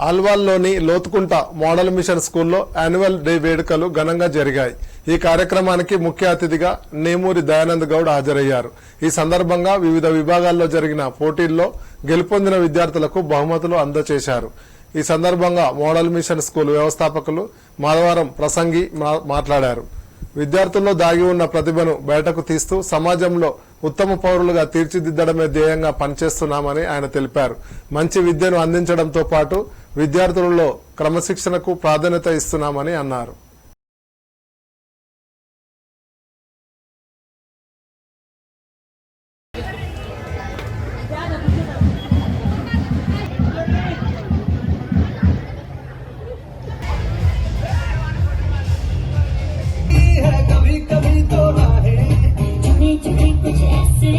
ఆల్వాల్లోని Lothukunta model mission స్కూల్లో annual day వేడుకలు ఘనంగా జరిగాయి. ఈ కార్యక్రమానికి ముఖ్య అతిథిగా నేమూరి దయానంద్ గౌడ్ హాజరయ్యారు. ఈ సందర్భంగా వివిధ విభాగాల్లో జరిగిన పోటీల్లో గెలుపొందిన విద్యార్థులకు బహుమతులు అందజేశారు. ఈ సందర్భంగా మోడల్ మిషన్ స్కూల్ వ్యవస్థాపకులు మాధవరం ప్రసంగి మా- మాట్లాడారు. విద్యార్థుల్లో దాగి ఉన్న ప్రతిభను బయటకు తీస్తూ సమాజంలో ఉత్తమ పౌరులుగా తీర్చిదిద్దడమే ధ్యేయంగా పనిచేస్తున్నామని ఆయన తెలిపారు. మంచి విద్యను అందించడంతో పాటు విద్యార్థులలో క్రమశిక్షణకు ప్రాధాన్యత ఇస్తున్నామని అన్నారు. कभी तो ना है कुछ ऐसे